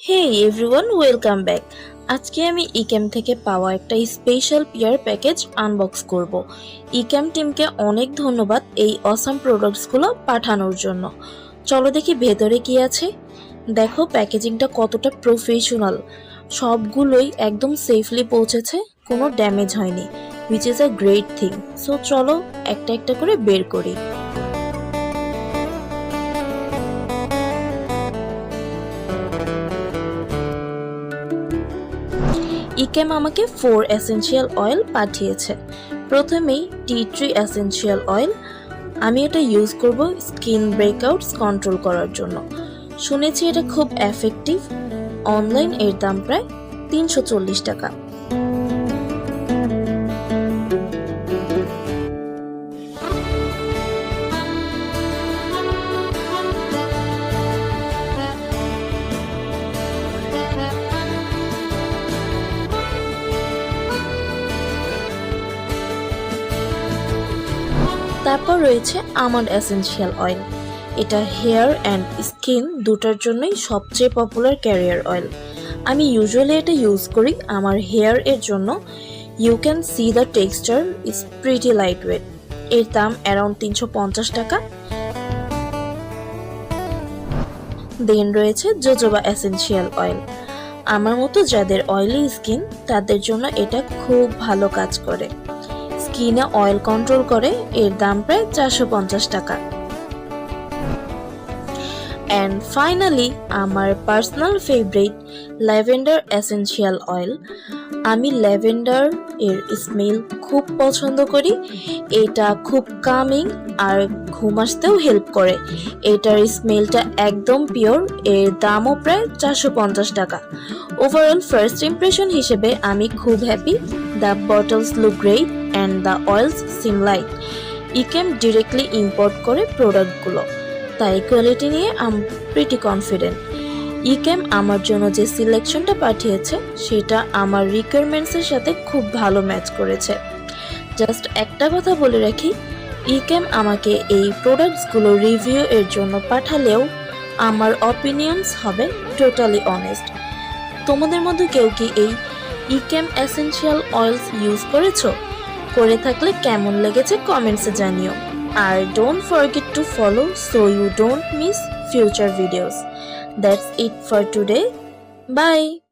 হে everyone welcome back আজকে আমি ইক্যাম থেকে পাওয়া একটা স্পেশাল পিয়ার প্যাকেজ আনবক্স করব। ইক্যাম টিমকে অনেক ধন্যবাদ এই অসাম প্রোডাক্টসগুলো পাঠানোর জন্য। চলো দেখি ভেতরে কি আছে। দেখো প্যাকেজিংটা কতটা প্রফেশনাল সবগুলোই একদম সেফলি পৌঁছেছে, কোনো ড্যামেজ হয়নি which is a great thing so চলো একটা একটা করে বের করি। ইকেম আমাকে ফোর এসেনশিয়াল অয়েল পাঠিয়েছে। প্রথমেই টি ট্রি এসেনশিয়াল অয়েল আমি এটা ইউজ করব স্কিন ব্রেকআউটস কন্ট্রোল করার জন্য। শুনেছি এটা খুব এফেক্টিভ অনলাইন এর দাম প্রায় তিনশো চল্লিশ টাকা। তারপর রয়েছে আমন্ড এসেনশিয়াল অয়েল। এটা হেয়ার অ্যান্ড স্কিন দুটার জন্যই সবচেয়ে পপুলার ক্যারিয়ার অয়েল। আমি ইউজুয়ালি এটা ইউজ করি আমার হেয়ার এর জন্য। You can see the texture is pretty light weight এর দাম অ্যারাউন্ড তিনশো পঞ্চাশ টাকা। দেন রয়েছে জোজোবা এসেনশিয়াল অয়েল আমার মতো যাদের অয়েলি স্কিন তাদের জন্য এটা খুব ভালো কাজ করে। স্কিনে অয়েল কন্ট্রোল করে এর দাম প্রায় চারশো পঞ্চাশ টাকা। অ্যান্ড ফাইনালি আমার personal favourite lavender essential oil আমি ল্যাভেন্ডার এর স্মেল খুব পছন্দ করি। এটা খুব কামিং আর ঘুম আসতেও হেল্প করে। এটার স্মেলটা একদম পিওর এর দামও প্রায় চারশো পঞ্চাশ টাকা। ওভারঅল ফার্স্ট ইমপ্রেশন হিসেবে আমি খুব happy the bottles look great and the oils seem light ইকেম directly import করে প্রোডাক্টগুলো তাই কোয়ালিটি নিয়ে আম প্রিটি কনফিডেন্ট ইকেম আমার জন্য যে সিলেকশনটা পাঠিয়েছে, সেটা আমার রিকোয়ারমেন্টসের সাথে খুব ভালো ম্যাচ করেছে। জাস্ট একটা কথা বলে রাখি ইকেম আমাকে এই প্রোডাক্টসগুলো রিভিউ এর জন্য পাঠালেও আমার অপিনিয়ন্স হবে টোটালি অনেস্ট তোমাদের মধ্যে কেউ কি এই ইকেম এসেনশিয়াল অয়েলস ইউজ করেছ? করে থাকলে কেমন লেগেছে কমেন্টসে জানিও। don't forget to follow so you don't miss future videos. That's it for today. Bye.